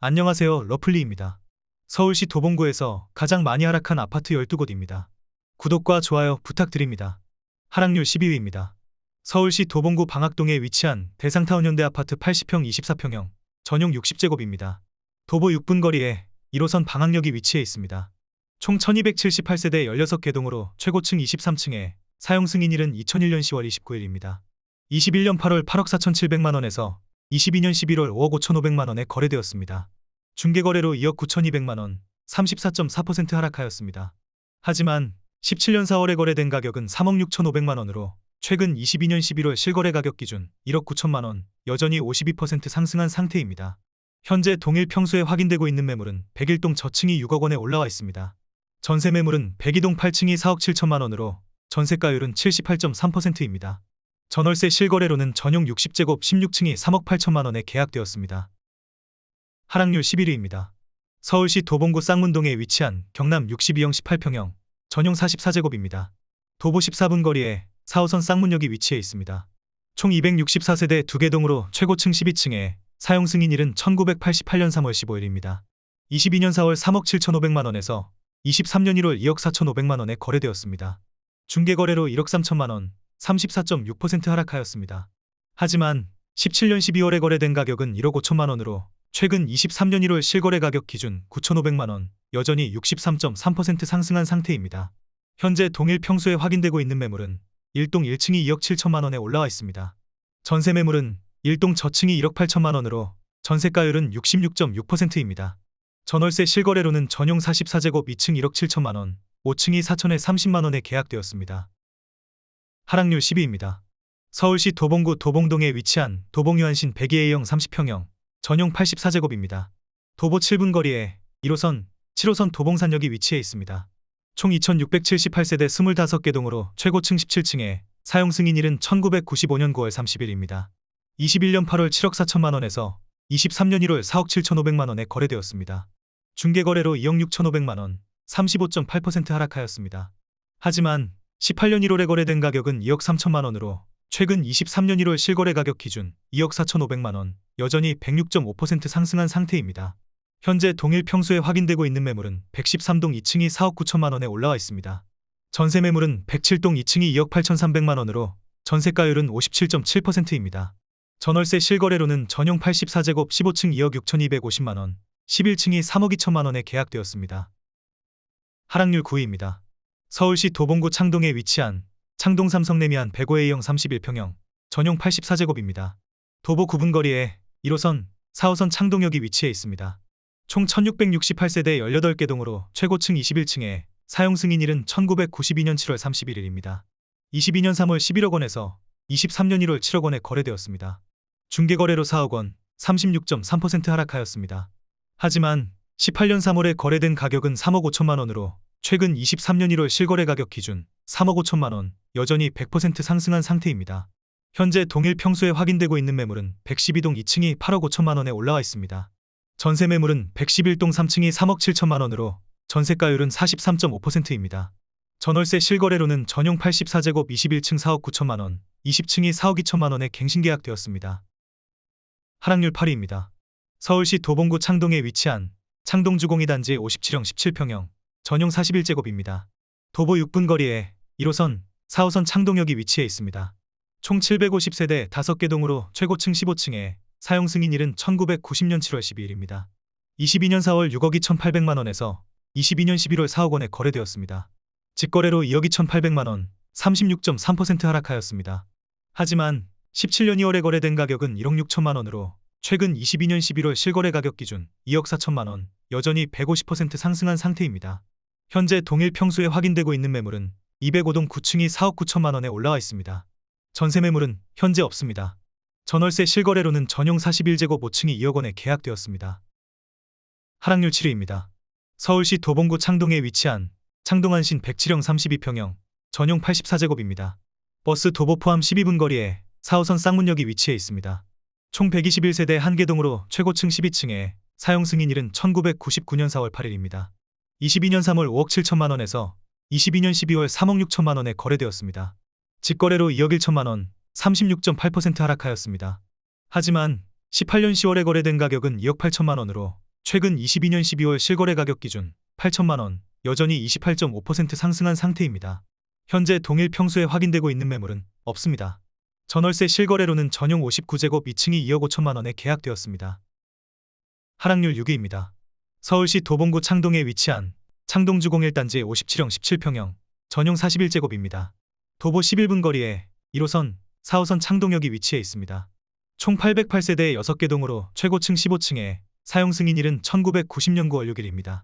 안녕하세요. 러플리입니다. 서울시 도봉구에서 가장 많이 하락한 아파트 12곳입니다. 구독과 좋아요 부탁드립니다. 하락률 12위입니다. 서울시 도봉구 방학동에 위치한 대상타운 현대 아파트 80평 24평형 전용 60제곱입니다. 도보 6분 거리에 1호선 방학역이 위치해 있습니다. 총 1278세대 16개동으로 최고층 23층에 사용 승인일은 2001년 10월 29일입니다. 21년 8월 8억 4,700만 원에서 22년 11월 5억 5,500만 원에 거래되었습니다. 중개거래로 2억 9,200만 원, 34.4% 하락하였습니다. 하지만 17년 4월에 거래된 가격은 3억 6,500만 원으로 최근 22년 11월 실거래 가격 기준 1억 9천만 원, 여전히 52% 상승한 상태입니다. 현재 동일 평수에 확인되고 있는 매물은 101동 저층이 6억 원에 올라와 있습니다. 전세 매물은 102동 8층이 4억 7천만 원으로 전세가율은 78.3%입니다. 전월세 실거래로는 전용 60제곱 16층이 3억 8천만 원에 계약되었습니다. 하락률 11위입니다. 서울시 도봉구 쌍문동에 위치한 경남 62형 18평형 전용 44제곱입니다. 도보 14분 거리에 4호선 쌍문역이 위치해 있습니다. 총 264세대 2개 동으로 최고층 12층에 사용 승인일은 1988년 3월 15일입니다. 22년 4월 3억 7,500만 원에서 23년 1월 2억 4,500만 원에 거래되었습니다. 중개거래로 1억 3천만 원, 34.6% 하락하였습니다. 하지만 17년 12월에 거래된 가격은 1억 5천만 원으로 최근 23년 1월 실거래 가격 기준 9,500만 원, 여전히 63.3% 상승한 상태입니다. 현재 동일 평수에 확인되고 있는 매물은 1동 1층이 2억 7천만 원에 올라와 있습니다. 전세 매물은 1동 저층이 1억 8천만 원으로 전세가율은 66.6%입니다. 전월세 실거래로는 전용 44제곱 2층 1억 7천만 원, 5층이 4천에 30만 원에 계약되었습니다. 하락률 10위입니다. 서울시 도봉구 도봉동에 위치한 도봉유한신 102A형 30평형 전용 84제곱입니다. 도보 7분 거리에 1호선, 7호선 도봉산역이 위치해 있습니다. 총 2678세대 25개 동으로 최고층 17층에 사용 승인일은 1995년 9월 30일입니다. 21년 8월 7억 4천만 원에서 23년 1월 4억 7천5백만 원에 거래되었습니다. 중개거래로 2억 6천5백만 원, 35.8% 하락하였습니다. 하지만 18년 1월에 거래된 가격은 2억 3천만 원으로 최근 23년 1월 실거래 가격 기준 2억 4천5백만 원, 여전히 106.5% 상승한 상태입니다. 현재 동일 평수에 확인되고 있는 매물은 113동 2층이 4억 9천만 원에 올라와 있습니다. 전세 매물은 107동 2층이 2억 8천3백만 원으로 전세가율은 57.7%입니다. 전월세 실거래로는 전용 84제곱 15층 2억 6,250만 원, 11층이 3억 2천만 원에 계약되었습니다. 하락률 9위입니다. 서울시 도봉구 창동에 위치한 창동 삼성레미안 105A형 31평형 전용 84제곱입니다. 도보 9분 거리에 1호선, 4호선 창동역이 위치해 있습니다. 총 1668세대 18개 동으로 최고층 21층에 사용 승인일은 1992년 7월 31일입니다. 22년 3월 11억 원에서 23년 1월 7억 원에 거래되었습니다. 중개거래로 4억 원, 36.3% 하락하였습니다. 하지만 18년 3월에 거래된 가격은 3억 5천만 원으로 최근 23년 1월 실거래 가격 기준 3억 5천만 원, 여전히 100% 상승한 상태입니다. 현재 동일 평수에 확인되고 있는 매물은 112동 2층이 8억 5천만 원에 올라와 있습니다. 전세 매물은 111동 3층이 3억 7천만 원으로 전세가율은 43.5%입니다. 전월세 실거래로는 전용 84제곱 21층 4억 9천만 원, 20층이 4억 2천만 원에 갱신 계약되었습니다. 하락률 8위입니다. 서울시 도봉구 창동에 위치한 창동주공이 단지 57형 17평형 전용 41제곱입니다. 도보 6분 거리에 1호선, 4호선 창동역이 위치해 있습니다. 총 750세대 5개 동으로 최고층 15층에 사용 승인일은 1990년 7월 12일입니다. 22년 4월 6억 2,800만 원에서 22년 11월 4억 원에 거래되었습니다. 직거래로 2억 2,800만 원, 36.3% 하락하였습니다. 하지만 17년 2월에 거래된 가격은 1억 6천만 원으로 최근 22년 11월 실거래 가격 기준 2억 4천만 원, 여전히 150% 상승한 상태입니다. 현재 동일 평수에 확인되고 있는 매물은 205동 9층이 4억 9천만 원에 올라와 있습니다. 전세 매물은 현재 없습니다. 전월세 실거래로는 전용 41제곱 5층이 2억 원에 계약되었습니다. 하락률 7위입니다. 서울시 도봉구 창동에 위치한 창동안신 107형 32평형 전용 84제곱입니다. 버스 도보 포함 12분 거리에 4호선 쌍문역이 위치해 있습니다. 총 121세대 한 개동으로 최고층 12층에 사용 승인일은 1999년 4월 8일입니다. 22년 3월 5억 7천만 원에서 22년 12월 3억 6천만 원에 거래되었습니다. 직거래로 2억 1천만 원, 36.8% 하락하였습니다. 하지만 18년 10월에 거래된 가격은 2억 8천만 원으로 최근 22년 12월 실거래 가격 기준 8천만 원, 여전히 28.5% 상승한 상태입니다. 현재 동일 평수에 확인되고 있는 매물은 없습니다. 전월세 실거래로는 전용 59제곱 2층이 2억 5천만 원에 계약되었습니다. 하락률 6위입니다. 서울시 도봉구 창동에 위치한 창동주 01단지 57형 17평형 전용 41제곱입니다. 도보 11분 거리에 1호선, 4호선 창동역이 위치해 있습니다. 총 808세대 6개 동으로 최고층 15층에 사용 승인일은 1990년 9월 6일입니다.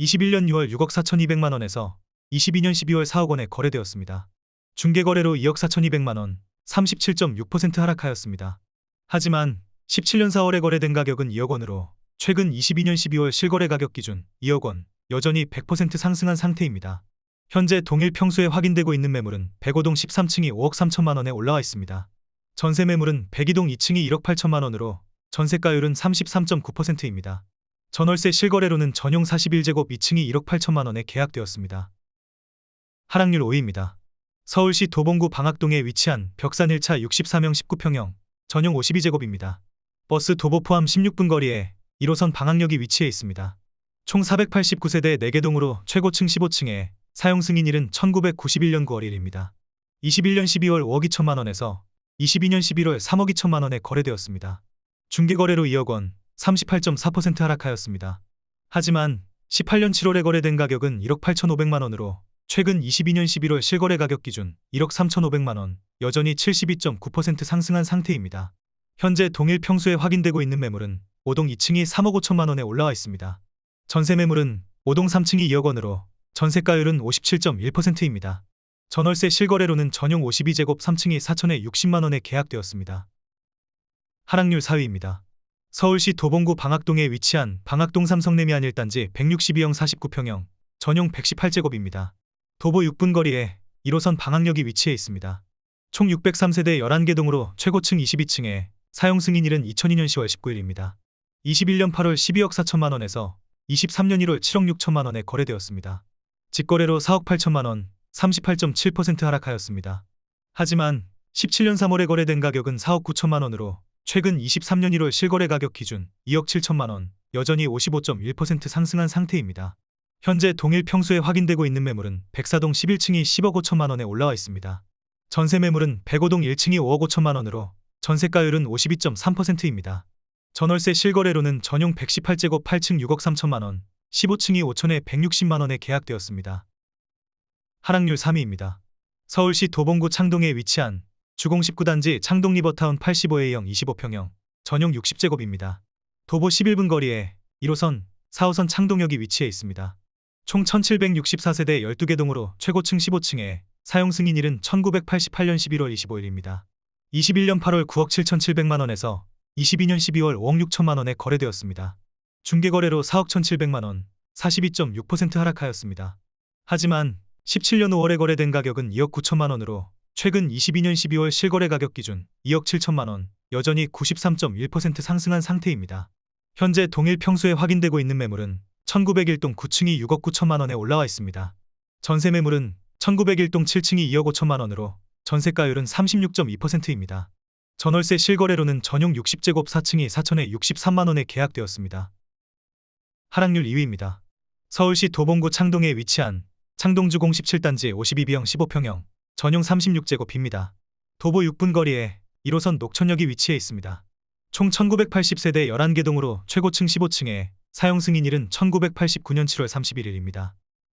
21년 6월 6억 4,200만 원에서 22년 12월 4억 원에 거래되었습니다. 중개거래로 2억 4,200만 원, 37.6% 하락하였습니다. 하지만 17년 4월에 거래된 가격은 2억 원으로 최근 22년 12월 실거래 가격 기준 2억 원, 여전히 100% 상승한 상태입니다. 현재 동일 평수에 확인되고 있는 매물은 105동 13층이 5억 3천만 원에 올라와 있습니다. 전세 매물은 102동 2층이 1억 8천만 원으로 전세가율은 33.9%입니다. 전월세 실거래로는 전용 41제곱 2층이 1억 8천만 원에 계약되었습니다. 하락률 5위입니다. 서울시 도봉구 방학동에 위치한 벽산 1차 64명 19평형 전용 52제곱입니다. 버스 도보 포함 16분 거리에 1호선 방학역이 위치해 있습니다. 총 489세대 4개 동으로 최고층 15층에 사용 승인일은 1991년 9월 1일입니다. 21년 12월 5억 2천만 원에서 22년 11월 3억 2천만 원에 거래되었습니다. 중개거래로 2억 원, 38.4% 하락하였습니다. 하지만 18년 7월에 거래된 가격은 1억 8,500만 원으로 최근 22년 11월 실거래 가격 기준 1억 3,500만 원, 여전히 72.9% 상승한 상태입니다. 현재 동일 평수에 확인되고 있는 매물은 5동 2층이 3억 5천만 원에 올라와 있습니다. 전세 매물은 5동 3층이 2억 원으로 전세가율은 57.1%입니다. 전월세 실거래로는 전용 52제곱 3층이 4천에 60만 원에 계약되었습니다. 하락률 4위입니다. 서울시 도봉구 방학동에 위치한 방학동 삼성레미안 1단지 162형 49평형 전용 118제곱입니다. 도보 6분 거리에 1호선 방학역이 위치해 있습니다. 총 603세대 11개 동으로 최고층 22층에 사용 승인일은 2002년 10월 19일입니다. 21년 8월 12억 4천만 원에서 23년 1월 7억 6천만 원에 거래되었습니다. 직거래로 4억 8천만 원, 38.7% 하락하였습니다. 하지만 17년 3월에 거래된 가격은 4억 9천만 원으로 최근 23년 1월 실거래 가격 기준 2억 7천만 원, 여전히 55.1% 상승한 상태입니다. 현재 동일 평수에 확인되고 있는 매물은 백사동 11층이 10억 5천만 원에 올라와 있습니다. 전세 매물은 105동 1층이 5억 5천만 원으로 전세가율은 52.3%입니다. 전월세 실거래로는 전용 118제곱 8층 6억 3천만 원, 15층이 5천에 160만 원에 계약되었습니다. 하락률 3위입니다. 서울시 도봉구 창동에 위치한 주공 19단지 창동 리버타운 85A형 25평형 전용 60제곱입니다. 도보 11분 거리에 1호선, 4호선 창동역이 위치해 있습니다. 총 1764세대 12개 동으로 최고층 15층에 사용 승인일은 1988년 11월 25일입니다. 21년 8월 9억 7,700만 원에서 22년 12월 5억 6천만 원에 거래되었습니다. 중개거래로 4억 1,700만 원, 42.6% 하락하였습니다. 하지만 17년 5월에 거래된 가격은 2억 9천만 원으로 최근 22년 12월 실거래 가격 기준 2억 7천만 원, 여전히 93.1% 상승한 상태입니다. 현재 동일 평수에 확인되고 있는 매물은 1901동 9층이 6억 9천만 원에 올라와 있습니다. 전세 매물은 1901동 7층이 2억 5천만 원으로 전세가율은 36.2%입니다. 전월세 실거래로는 전용 60제곱 4층이 4천에 63만 원에 계약되었습니다. 하락률 2위입니다. 서울시 도봉구 창동에 위치한 창동주공 17단지 52비형 15평형 전용 36제곱입니다. 도보 6분 거리에 1호선 녹천역이 위치해 있습니다. 총 1980세대 11개 동으로 최고층 15층에 사용 승인일은 1989년 7월 31일입니다.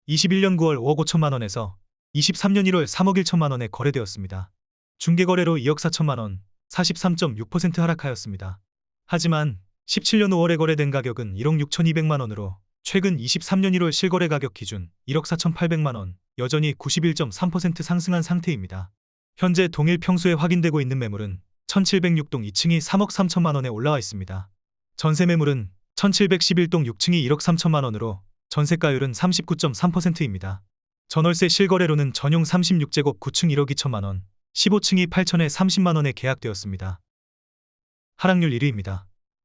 21년 9월 5억 5천만 원에서 23년 1월 3억 1천만 원에 거래되었습니다. 중개거래로 2억 4천만 원, 43.6% 하락하였습니다. 하지만 17년 5월에 거래된 가격은 1억 6천2백만 원으로 최근 23년 1월 실거래 가격 기준 1억 4천8백만 원, 여전히 91.3% 상승한 상태입니다. 현재 동일 평수에 확인되고 있는 매물은 1706동 2층이 3억 3천만 원에 올라와 있습니다. 전세 매물은 1711동 6층이 1억 3천만 원으로 전세가율은 39.3%입니다. 전월세 실거래로는 전용 36제곱 9층 1억 2천만 원, 15층이 8천에 30만 원에 계약되었습니다. 하락률 1위입니다.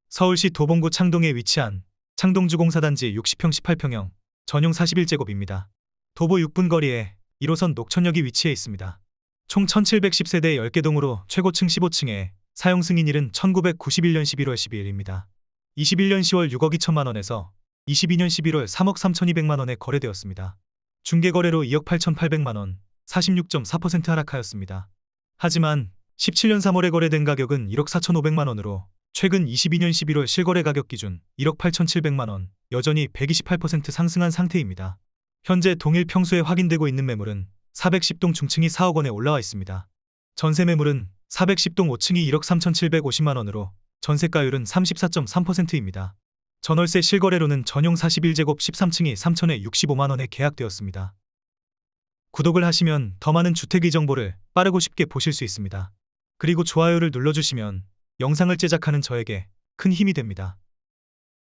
서울시 도봉구 창동에 위치한 창동주공사단지 60평 18평형 전용 41제곱입니다. 도보 6분 거리에 1호선 녹천역이 위치해 있습니다. 총 1710세대 10개 동으로 최고층 15층에 사용 승인일은 1991년 11월 12일입니다. 21년 10월 6억 2천만 원에서 22년 11월 3억 3,200만 원에 거래되었습니다. 중개거래로 2억 8,800만 원, 46.4% 하락하였습니다. 하지만 17년 3월에 거래된 가격은 1억 4,500만 원으로 최근 22년 11월 실거래 가격 기준 1억 8,700만 원, 여전히 128% 상승한 상태입니다. 현재 동일 평수에 확인되고 있는 매물은 410동 중층이 4억 원에 올라와 있습니다. 전세 매물은 410동 5층이 1억 3,750만 원으로 전세가율은 34.3%입니다. 전월세 실거래로는 전용 41제곱 13층이 3천에 65만 원에 계약되었습니다. 구독을 하시면 더 많은 주택의 정보를 빠르고 쉽게 보실 수 있습니다. 그리고 좋아요를 눌러주시면 영상을 제작하는 저에게 큰 힘이 됩니다.